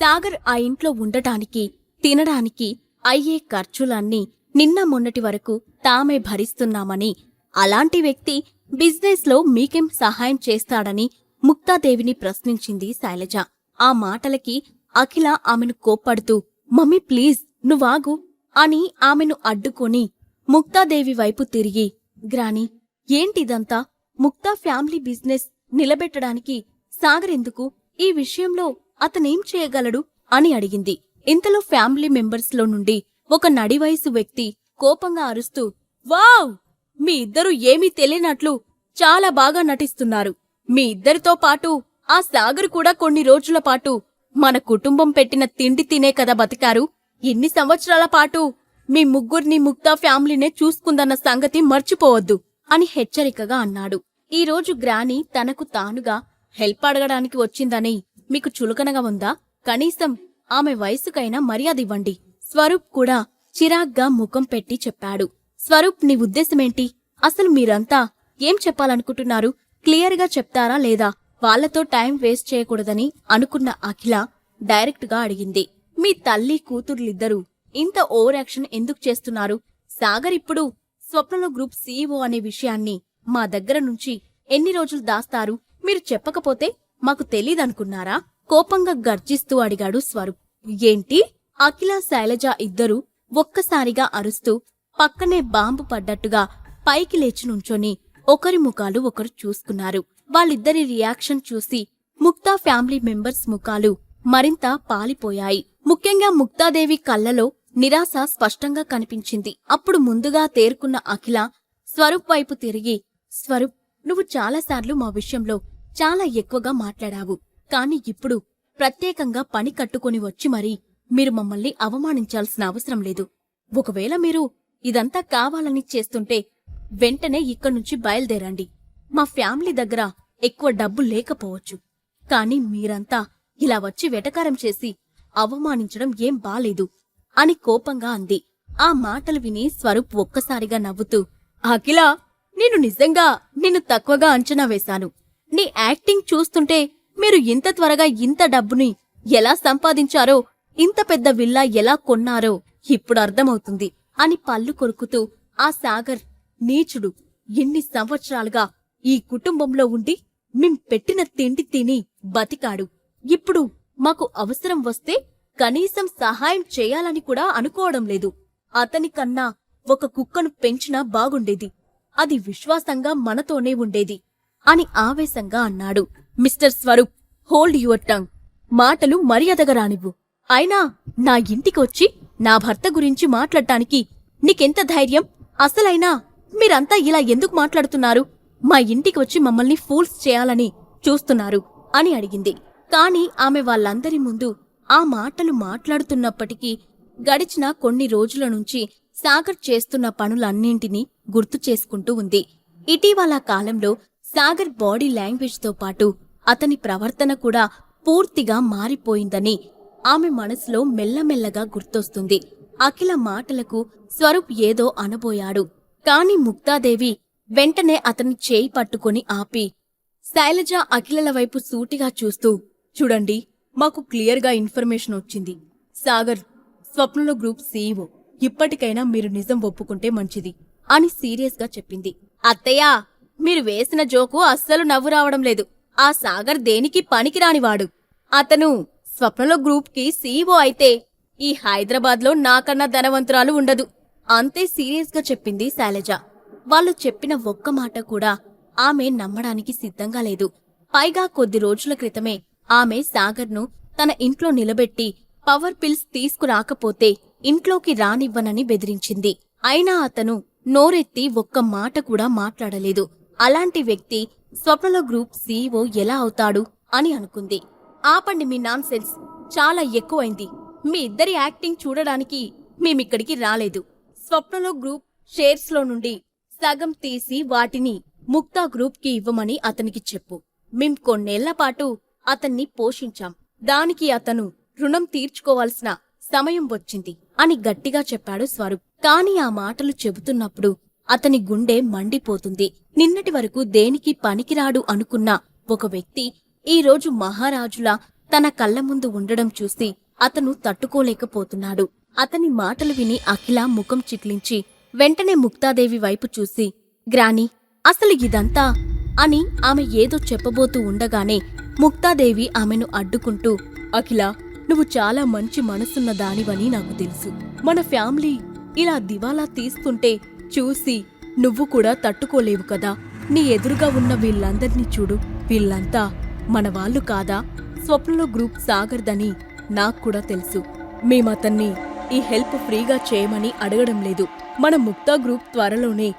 సాగర్ ఆ ఇంట్లో ఉండటానికి తినడానికి అయ్యే ఖర్చులన్నీ నిన్న మొన్నటి వరకు తామే భరిస్తున్నామని అలాంటి వ్యక్తి బిజినెస్లో మీకేం సహాయం చేస్తాడని ముక్తాదేవిని ప్రశ్నించింది శైలజ. ఆ మాటలకి అఖిల ఆమెను కోప్పడుతూ మమ్మీ ప్లీజ్ నువ్వాగు అని ఆమెను అడ్డుకొని ముక్తాదేవి వైపు తిరిగి గ్రాని ఏంటిదంతా? ముక్తా ఫ్యామిలీ బిజినెస్ నిలబెట్టడానికి సాగరెందుకు ఈ విషయంలో అతనేం చేయగలడు? అని అడిగింది. ఇంతలో ఫ్యామిలీ మెంబర్స్లో నుండి ఒక నడివయసు వ్యక్తి కోపంగా అరుస్తూ వావ్! మీ ఇద్దరూ ఏమీ తెలియనట్లు చాలా బాగా నటిస్తున్నారు. మీ ఇద్దరితో పాటు ఆ సాగర్ కూడా కొన్ని రోజుల పాటు మన కుటుంబం పెట్టిన తిండి తినే కదా బతికారు. ఇన్ని సంవత్సరాల పాటు మీ ముగ్గురిని ముక్తా ఫ్యామిలీనే చూసుకుందన్న సంగతి మర్చిపోవద్దు అని హెచ్చరికగా అన్నాడు. ఈ రోజు గ్రాని తనకు తానుగా హెల్ప్ అడగడానికి వచ్చిందని మీకు చులకనగా ఉందా? కనీసం ఆమె వయసుకైనా మర్యాద ఇవ్వండి. స్వరూప్ కూడా చిరాగ్గా ముఖం పెట్టి చెప్పాడు. స్వరూప్ నీ ఉద్దేశమేంటి? అసలు మీరంతా ఏం చెప్పాలనుకుంటున్నారు? క్లియర్గా చెప్తారా లేదా? వాళ్ళతో టైం వేస్ట్ చేయకూడదని అనుకున్న అఖిల డైరెక్ట్గా అడిగింది. మీ తల్లి కూతుర్లిద్దరూ ఇంత ఓవర్ యాక్షన్ ఎందుకు చేస్తున్నారు? సాగర్ ఇప్పుడు స్వప్నలో గ్రూప్ సీఈఓ అనే విషయాన్ని మా దగ్గర నుంచి ఎన్ని రోజులు దాస్తారు? మీరు చెప్పకపోతే మాకు తెలీదనుకున్నారా? కోపంగా గర్జిస్తూ అడిగాడు స్వరూప్. ఏంటి? అఖిల శైలజ ఇద్దరూ ఒక్కసారిగా అరుస్తూ పక్కనే బాంబు పడ్డట్టుగా పైకి లేచి నుంచొని ఒకరి ముఖాలు ఒకరు చూసుకున్నారు. వాళ్ళిద్దరి రియాక్షన్ చూసి ముక్తా ఫ్యామిలీ మెంబర్స్ ముఖాలు మరింత పాలిపోయాయి. ముఖ్యంగా ముక్తాదేవి కళ్ళలో నిరాశ స్పష్టంగా కనిపించింది. అప్పుడు ముందుగా తేరుకున్న అఖిల స్వరూప్ వైపు తిరిగి స్వరూప్ నువ్వు చాలాసార్లు మా విషయంలో చాలా ఎక్కువగా మాట్లాడావు. కాని ఇప్పుడు ప్రత్యేకంగా పని కట్టుకొని వచ్చి మరీ మీరు మమ్మల్ని అవమానించాల్సిన అవసరం లేదు. ఒకవేళ మీరు ఇదంతా కావాలని చేస్తుంటే వెంటనే ఇక్కడ్నుంచి బయలుదేరండి. మా ఫ్యామిలీ దగ్గర ఎక్కువ డబ్బు లేకపోవచ్చు. కాని మీరంతా ఇలా వచ్చి వెటకారం చేసి అవమానించడం ఏం బాలేదు అని కోపంగా అంది. ఆ మాటలు విని స్వరూప్ ఒక్కసారిగా నవ్వుతూ అఖిల నేను నిజంగా నిన్ను తక్కువగా అంచనా వేశాను. నీ యాక్టింగ్ చూస్తుంటే మీరు ఇంత త్వరగా ఇంత డబ్బుని ఎలా సంపాదించారో ఇంత పెద్ద విల్లా ఎలా కొన్నారో ఇప్పుడు అర్థమవుతుంది అని పళ్ళు కొరుకుతూ ఆ సాగర్ నీచుడు ఎన్ని సంవత్సరాలుగా ఈ కుటుంబంలో ఉండి మేం పెట్టిన తిండి తిని బతికాడు. ఇప్పుడు మాకు అవసరం వస్తే కనీసం సహాయం చేయాలని కూడా అనుకోవడం లేదు. అతని కన్నా ఒక కుక్కను పెంచినా బాగుండేది. అది విశ్వాసంగా మనతోనే ఉండేది. అని ఆవేశంగా అన్నాడు. Mister Swaroop hold your tongue. మాటలు మర్యాదగా రానివ్వు. అయినా నా ఇంటికొచ్చి నా భర్త గురించి మాట్లాడటానికి నీకెంత ధైర్యం? అసలైనా మీరంతా ఇలా ఎందుకు మాట్లాడుతున్నారు? మా ఇంటికి వచ్చి మమ్మల్ని ఫూల్స్ చేయాలని చూస్తున్నారు అని అడిగింది. కాని ఆమె వాళ్ళందరి ముందు ఆ మాటలు మాట్లాడుతున్నప్పటికీ గడిచిన కొన్ని రోజుల నుంచి సాగర్ చేస్తున్న పనులన్నింటినీ గుర్తు చేసుకుంటూ ఉంది. ఇటీవల కాలంలో సాగర్ బాడీ లాంగ్వేజ్తో పాటు అతని ప్రవర్తన కూడా పూర్తిగా మారిపోయిందని ఆమె మనసులో మెల్లమెల్లగా గుర్తొస్తుంది. అఖిల మాటలకు స్వరూప్ ఏదో అనబోయాడు. కాని ముక్తాదేవి వెంటనే అతని చేయి పట్టుకొని ఆపి శైలజ అఖిలల వైపు సూటిగా చూస్తూ చూడండి మాకు క్లియర్గా ఇన్ఫర్మేషన్ వచ్చింది. సాగర్ స్వప్నలో గ్రూప్ సీఈఓ. ఇప్పటికైనా మీరు నిజం ఒప్పుకుంటే మంచిది అని సీరియస్గా చెప్పింది. అత్తయ్యా మీరు వేసిన జోకు అస్సలు నవ్వు రావడం లేదు. ఆ సాగర్ దేనికి పనికిరానివాడు. అతను స్వప్నలో గ్రూప్కి సీఈఓ అయితే ఈ హైదరాబాద్లో నాకన్నా ధనవంతురాలు ఉండదు. అంతే సీరియస్గా చెప్పింది శైలజ. వాళ్ళు చెప్పిన ఒక్క మాట కూడా ఆమె నమ్మడానికి సిద్ధంగా లేదు. పైగా కొద్ది రోజుల క్రితమే ఆమె సాగర్ను తన ఇంట్లో నిలబెట్టి పవర్ పిల్స్ తీసుకురాకపోతే ఇంట్లోకి రానివ్వనని బెదిరించింది. అయినా అతను నోరెత్తి ఒక్క మాట కూడా మాట్లాడలేదు. అలాంటి వ్యక్తి స్వప్నలో గ్రూప్ సీఈఓ ఎలా అవుతాడు అని అనుకుంది. ఆపండి మీ నాన్సెన్స్. చాలా ఎక్కువైంది. మీ ఇద్దరి యాక్టింగ్ చూడడానికి మేమిక్కడికి రాలేదు. స్వప్నలో గ్రూప్ షేర్స్లో నుండి సగం తీసి వాటిని ముక్తా గ్రూప్కి ఇవ్వమని అతనికి చెప్పు. మేం కొన్నేళ్ళ పాటు అతన్ని పోషించాం. దానికి అతను రుణం తీర్చుకోవాల్సిన సమయం వచ్చింది అని గట్టిగా చెప్పాడు స్వరూప్. కాని ఆ మాటలు చెబుతున్నప్పుడు అతని గుండె మండిపోతుంది. నిన్నటి వరకు దేనికి పనికిరాడు అనుకున్న ఒక వ్యక్తి ఈరోజు మహారాజులా తన కళ్ళ ముందు ఉండడం చూసి అతను తట్టుకోలేకపోతున్నాడు. అతని మాటలు విని అఖిల ముఖం చిట్లించి వెంటనే ముక్తాదేవి వైపు చూసి గ్రాని అసలు ఇదంతా? అని ఆమె ఏదో చెప్పబోతూ ఉండగానే ముక్తాదేవి ఆమెను అడ్డుకుంటూ అఖిల నువ్వు చాలా మంచి మనసున్న దానివని నాకు తెలుసు. మన ఫ్యామిలీ ఇలా దివాలా తీస్తుంటే చూసి నువ్వు కూడా తట్టుకోలేవు కదా. నీ ఎదురుగా ఉన్న వీళ్ళందర్నీ చూడు. వీళ్ళంతా మన వాళ్ళు కాదా? స్వప్నలో గ్రూప్ సాగర్దని నాకు కూడా తెలుసు. మేమతన్ని ఈ హెల్ప్ ఫ్రీగా చేయమని అడగడం లేదు. మన ముక్తా గ్రూప్ త్వరలోనే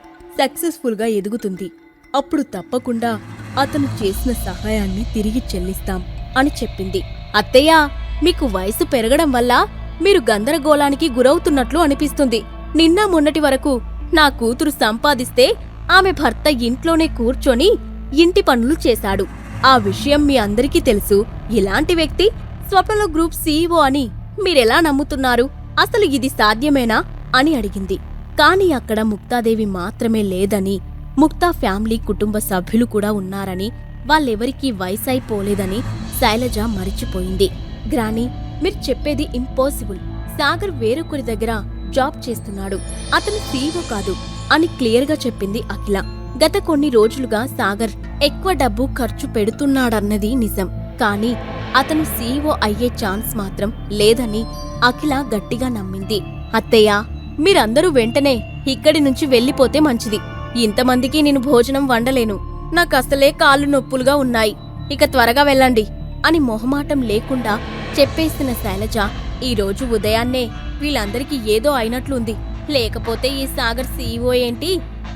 సక్సెస్ఫుల్గా ఎదుగుతుంది. అప్పుడు తప్పకుండా అతను చేసిన సహాయాన్ని తిరిగి చెల్లిస్తాం అని చెప్పింది. అత్తయ్య మీకు వయసు పెరగడం వల్ల మీరు గందరగోళానికి గురవుతున్నట్లు అనిపిస్తుంది. నిన్న మొన్నటి వరకు నా కూతురు సంపాదిస్తే ఆమె భర్త ఇంట్లోనే కూర్చొని ఇంటి పనులు చేశాడు. ఆ విషయం మీ అందరికీ తెలుసు. ఇలాంటి వ్యక్తి స్వప్నలో గ్రూప్ సీఈఓ అని మీరెలా నమ్ముతున్నారు? అసలు ఇది సాధ్యమేనా? అని అడిగింది. కాని అక్కడ ముక్తాదేవి మాత్రమే లేదని ముక్తా ఫ్యామిలీ కుటుంబ సభ్యులు కూడా ఉన్నారని వాళ్ళెవరికీ వయసైపోలేదని శైలజ మరిచిపోయింది. గ్రాని మీరు చెప్పేది ఇంపాసిబుల్. సాగర్ వేరొకరి దగ్గర జాబ్ చేస్తున్నాడు. అతను సీఈఓ కాదు అని క్లియర్గా చెప్పింది అఖిల. గత కొన్ని రోజులుగా సాగర్ ఎక్కువ డబ్బు ఖర్చు పెడుతున్నాడన్నది నిజం. కానీ అతను సీఈఓ అయ్యే ఛాన్స్ మాత్రం లేదని అఖిల గట్టిగా నమ్మింది. అత్తయ్య మీరందరూ వెంటనే ఇక్కడి నుంచి వెళ్ళిపోతే మంచిది. ఇంతమందికి నేను భోజనం వండలేను. నాకు అసలే కాళ్ళు నొప్పులుగా ఉన్నాయి. ఇక త్వరగా వెళ్ళండి అని మొహమాటం లేకుండా చెప్పేసిన శైలజ ఈ రోజు ఉదయాన్నే వీళ్ళందరికీ ఏదో అయినట్లుంది. లేకపోతే ఈ సాగర్ సీఈఓ ఏంటి?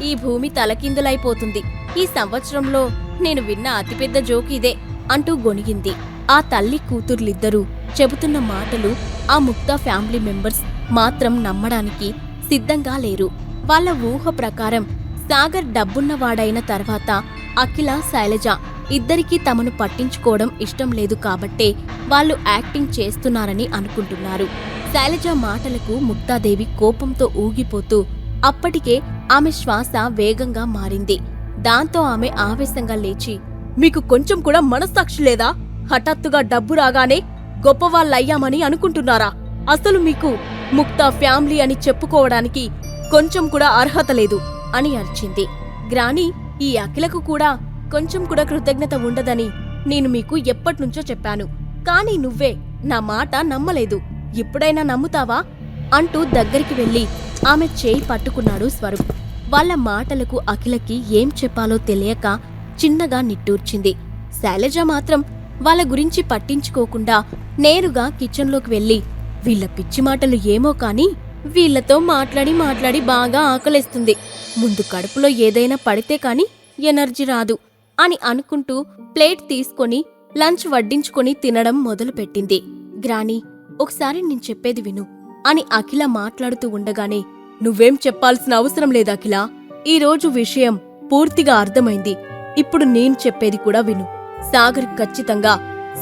ఈ భూమి తలకిందులైపోతుంది. ఈ సంవత్సరంలో నేను విన్న అతిపెద్ద జోక్ ఇదే అంటూ గొణిగింది. ఆ తల్లి కూతుర్లిద్దరూ చెబుతున్న మాటలు ఆ ముక్తా ఫ్యామిలీ మెంబర్స్ మాత్రం నమ్మడానికి సిద్ధంగా లేరు. వాళ్ళ ఊహ ప్రకారం సాగర్ డబ్బున్నవాడైన తర్వాత అఖిల శైలజ ఇద్దరికీ తమను పట్టించుకోవడం ఇష్టం లేదు కాబట్టే వాళ్ళు యాక్టింగ్ చేస్తున్నారని అనుకుంటున్నారు. శైలజ మాటలకు ముక్తాదేవి కోపంతో ఊగిపోతూ అప్పటికే ఆమె శ్వాస వేగంగా మారింది. దాంతో ఆమె ఆవేశంగా లేచి మీకు కొంచెం కూడా మనస్సాక్షి లేదా? హఠాత్తుగా డబ్బు రాగానే గొప్పవాళ్ళయ్యామని అనుకుంటున్నారా? అసలు మీకు ముక్తా ఫ్యామిలీ అని చెప్పుకోవడానికి కొంచెం కూడా అర్హత లేదు. అని అరిచింది. గ్రాని ఈ అఖిలకు కూడా కొంచెం కూడా కృతజ్ఞత ఉండదని నేను మీకు ఎప్పట్నుంచో చెప్పాను. కానీ నువ్వే నా మాట నమ్మలేదు. ఇప్పుడైనా నమ్ముతావా? అంటూ దగ్గరికి వెళ్ళి ఆమె చేయి పట్టుకున్నాడు స్వరూప్. వాళ్ళ మాటలకు అఖిలకి ఏం చెప్పాలో తెలియక చిన్నగా నిట్టూర్చింది. శైలజ మాత్రం వాళ్ళ గురించి పట్టించుకోకుండా నేరుగా కిచెన్లోకి వెళ్ళి వీళ్ళ పిచ్చి మాటలు ఏమో కానీ వీళ్ళతో మాట్లాడి మాట్లాడి బాగా ఆకలేస్తుంది. ముందు కడుపులో ఏదైనా పడితే కాని ఎనర్జీ రాదు అని అనుకుంటూ ప్లేట్ తీసుకొని లంచ్ వడ్డించుకొని తినడం మొదలుపెట్టింది. గ్రాని ఒకసారి నేను చెప్పేది విను అని అఖిల మాట్లాడుతూ ఉండగానే నువ్వేం చెప్పాల్సిన అవసరం లేదు అఖిల. ఈరోజు విషయం పూర్తిగా అర్థమైంది. ఇప్పుడు నేను చెప్పేది కూడా విను. సాగర్ ఖచ్చితంగా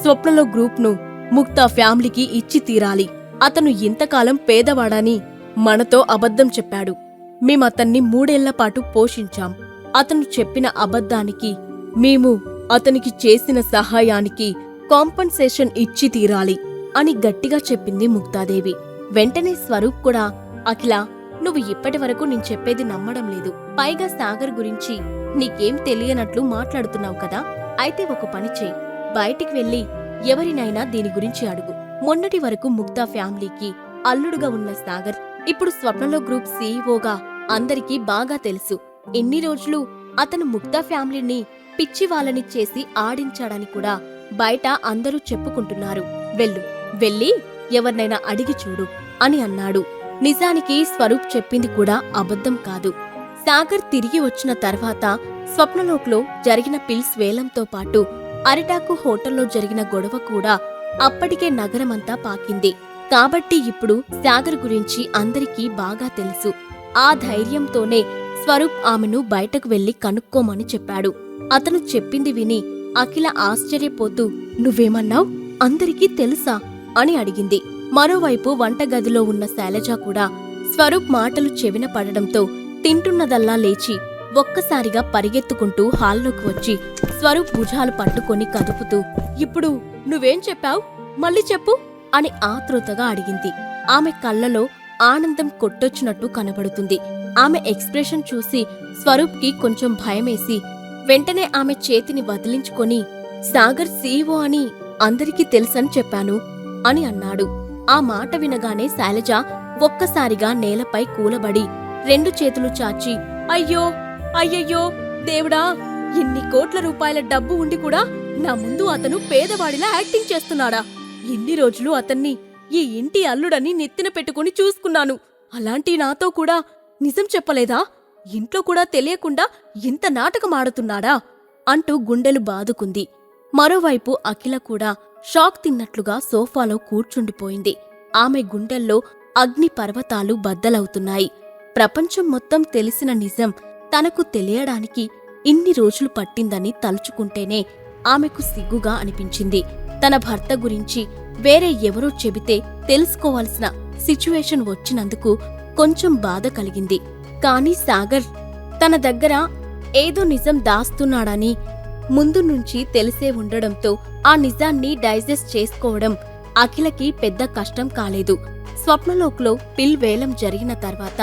స్వప్నలో గ్రూప్ను ముక్తా ఫ్యామిలీకి ఇచ్చి తీరాలి. అతను ఇంతకాలం పేదవాడని మనతో అబద్ధం చెప్పాడు. మేమతన్ని మూడేళ్ళపాటు పోషించాం. అతను చెప్పిన అబద్ధానికి మేము అతనికి చేసిన సహాయానికి కాంపన్సేషన్ ఇచ్చి తీరాలి అని గట్టిగా చెప్పింది ముక్తాదేవి. వెంటనే స్వరూప్ కూడా అఖిల నువ్వు ఇప్పటి వరకు నేను చెప్పేది నమ్మడం లేదు. పైగా సాగర్ గురించి నీకేం తెలియనట్లు మాట్లాడుతున్నావు కదా అయితే ఒక పని చేయి. బయటికి వెళ్ళి ఎవరినైనా దీని గురించి అడుగు. మొన్నటి వరకు ముక్తా ఫ్యామిలీకి అల్లుడుగా ఉన్న సాగర్ ఇప్పుడు స్వప్నలో గ్రూప్ సీఈఓగా అందరికీ బాగా తెలుసు. ఎన్ని రోజులు అతను ముక్తా ఫ్యామిలీని పిచ్చి వాళ్ళని చేసి ఆడించాడని కూడా బయట అందరూ చెప్పుకుంటున్నారు. వెళ్ళు వెళ్ళి ఎవరినైనా అడిగి చూడు అని అన్నాడు. నిజానికి స్వరూప్ చెప్పింది కూడా అబద్ధం కాదు. సాగర్ తిరిగి వచ్చిన తర్వాత స్వప్నలోక్లో జరిగిన పిల్స్ వేలంతో పాటు అరిటాకు హోటల్లో జరిగిన గొడవ కూడా అప్పటికే నగరమంతా పాకింది. కాబట్టి ఇప్పుడు సాగర్ గురించి అందరికీ బాగా తెలుసు. ఆ ధైర్యంతోనే స్వరూప్ ఆమెను బయటకు వెళ్ళి కనుక్కోమని చెప్పాడు. అతను చెప్పింది విని అఖిల ఆశ్చర్యపోతూ నువ్వేమన్నావ్? అందరికీ తెలుసా? అని అడిగింది. మరోవైపు వంటగదిలో ఉన్న శైలజ కూడా స్వరూప్ మాటలు చెవిన పడడంతో తింటున్నదల్లా లేచి ఒక్కసారిగా పరిగెత్తుకుంటూ హాల్లోకి వచ్చి స్వరూప్ భుజాలు పట్టుకొని కదుపుతూ ఇప్పుడు నువ్వేం చెప్పావు? మళ్ళీ చెప్పు. అని ఆతృతగా అడిగింది. ఆమె కళ్ళలో ఆనందం కొట్టొచ్చినట్టు కనబడుతుంది. ఆమె ఎక్స్ప్రెషన్ చూసి స్వరూప్కి కొంచెం భయమేసి వెంటనే ఆమె చేతిని వదిలించుకొని సాగర్ సీఓ అని అందరికీ తెలుసని చెప్పాను అని అన్నాడు. ఆ మాట వినగానే శైలజ ఒక్కసారిగా నేలపై కూలబడి రెండు చేతులు చాచి అయ్యో అయ్యయ్యో దేవుడా ఇన్ని కోట్ల రూపాయల డబ్బు ఉండి కూడా నా ముందు అతను పేదవాడిలా యాక్టింగ్ చేస్తున్నాడా? ఎన్ని రోజులు అతన్ని ఈ ఇంటి అల్లుడని నెత్తిన పెట్టుకుని చూసుకున్నాను. అలాంటి నాతో కూడా నిజం చెప్పలేదా? ఇంట్లో కూడా తెలియకుండా ఇంత నాటకం ఆడుతున్నాడా? అంటూ గుండెలు బాదుకుంది. మరోవైపు అఖిల కూడా షాక్ తిన్నట్లుగా సోఫాలో కూర్చుండిపోయింది. ఆమె గుండెల్లో అగ్ని పర్వతాలు బద్దలవుతున్నాయి. ప్రపంచం మొత్తం తెలిసిన నిజం తనకు తెలియడానికి ఇన్ని రోజులు పట్టిందని తలుచుకుంటేనే ఆమెకు సిగ్గుగా అనిపించింది. తన భర్త గురించి వేరే ఎవరో చెబితే తెలుసుకోవాల్సిన సిచ్యువేషన్ వచ్చినందుకు కొంచెం బాధ కలిగింది. కాని సాగర్ తన దగ్గర ఏదో నిజం దాస్తున్నాడని ముందు నుంచి తెలిసే ఉండడంతో ఆ నిజాన్ని డైజెస్ట్ చేసుకోవడం అఖిలకి పెద్ద కష్టం కాలేదు. స్వప్నలోక్లో పిల్ వేలం జరిగిన తర్వాత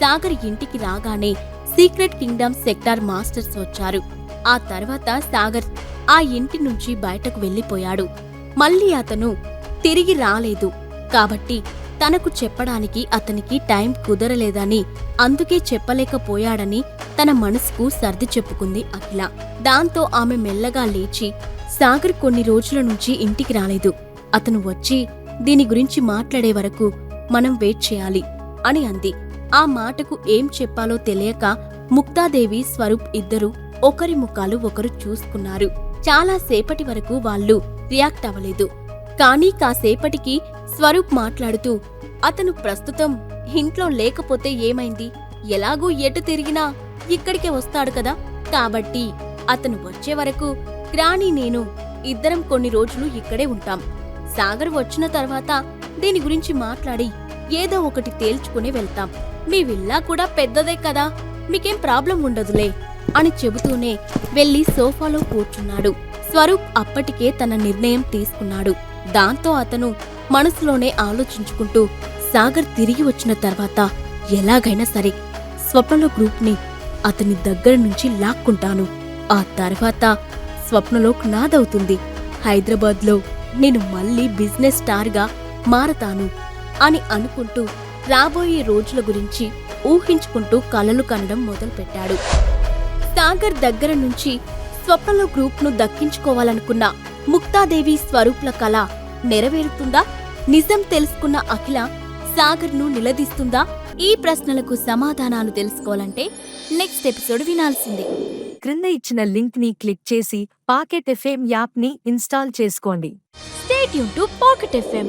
సాగర్ ఇంటికి రాగానే సీక్రెట్ కింగ్డమ్ సెక్టార్ మాస్టర్స్ వచ్చారు. ఆ తర్వాత సాగర్ ఆ ఇంటి నుంచి బయటకు వెళ్ళిపోయాడు. మళ్ళీ అతను తిరిగి రాలేదు. కాబట్టి తనకు చెప్పడానికి అతనికి టైం కుదరలేదని అందుకే చెప్పలేకపోయాడని తన మనసుకు సర్ది చెప్పుకుంది అఖిల. దాంతో ఆమె మెల్లగా లేచి సాగర్ కొన్ని రోజుల నుంచి ఇంటికి రాలేదు. అతను వచ్చి దీని గురించి మాట్లాడే వరకు మనం వెయిట్ చేయాలి అని అంది. ఆ మాటకు ఏం చెప్పాలో తెలియక ముక్తాదేవి స్వరూప్ ఇద్దరు ఒకరి ముఖాలు ఒకరు చూసుకున్నారు. చాలా సేపటి వరకు వాళ్ళు రియాక్ట్ అవ్వలేదు. కానీ కాసేపటికి స్వరూప్ మాట్లాడుతూ అతను ప్రస్తుతం ఇంట్లో లేకపోతే ఏమైంది? ఎలాగూ ఎటు తిరిగినా ఇక్కడికే వస్తాడు కదా? కాబట్టి అతను వచ్చే వరకు గ్రాని నేను ఇద్దరం కొన్ని రోజులు ఇక్కడే ఉంటాం. సాగర్ వచ్చిన తర్వాత దీని గురించి మాట్లాడి ఏదో ఒకటి తేల్చుకుని వెళ్తాం. మీ విల్లా కూడా పెద్దదే కదా. మీకేం ప్రాబ్లం ఉండదులే. అని చెబుతూనే వెళ్ళి సోఫాలో కూర్చున్నాడు. స్వరూప్ అప్పటికే తన నిర్ణయం తీసుకున్నాడు. దాంతో అతను మనసులోనే ఆలోచించుకుంటూ సాగర్ తిరిగి వచ్చిన తర్వాత ఎలాగైనా సరే స్వప్నలో గ్రూప్ని అతని దగ్గర నుంచి లాక్కుంటాను. ఆ తర్వాత స్వప్నలో నాదవుతుంది. హైదరాబాద్లో నేను మళ్ళీ బిజినెస్ స్టార్గా మారతాను అని అనుకుంటూ రాబోయే రోజుల గురించి ఊహించుకుంటూ కలలు కనడం మొదలుపెట్టాడు. సాగర్ దగ్గర నుంచి స్వప్నలో గ్రూప్ను దక్కించుకోవాలనుకున్న ముక్తాదేవి స్వరూప్ల కళ నెరవేరుతుందా? నిజం తెలుసుకున్న అఖిల సాగర్ను నిలదీస్తుందా? ఈ ప్రశ్నలకు సమాధానాలు తెలుసుకోవాలంటే నెక్స్ట్ ఎపిసోడ్ వినాల్సిందే. క్రింద ఇచ్చిన లింక్ని క్లిక్ చేసి పాకెట్ ఎఫ్ఎం యాప్ని ఇన్స్టాల్ చేసుకోండి. స్టేట్ యూన్ టు పాకెట్ ఎఫ్ఎం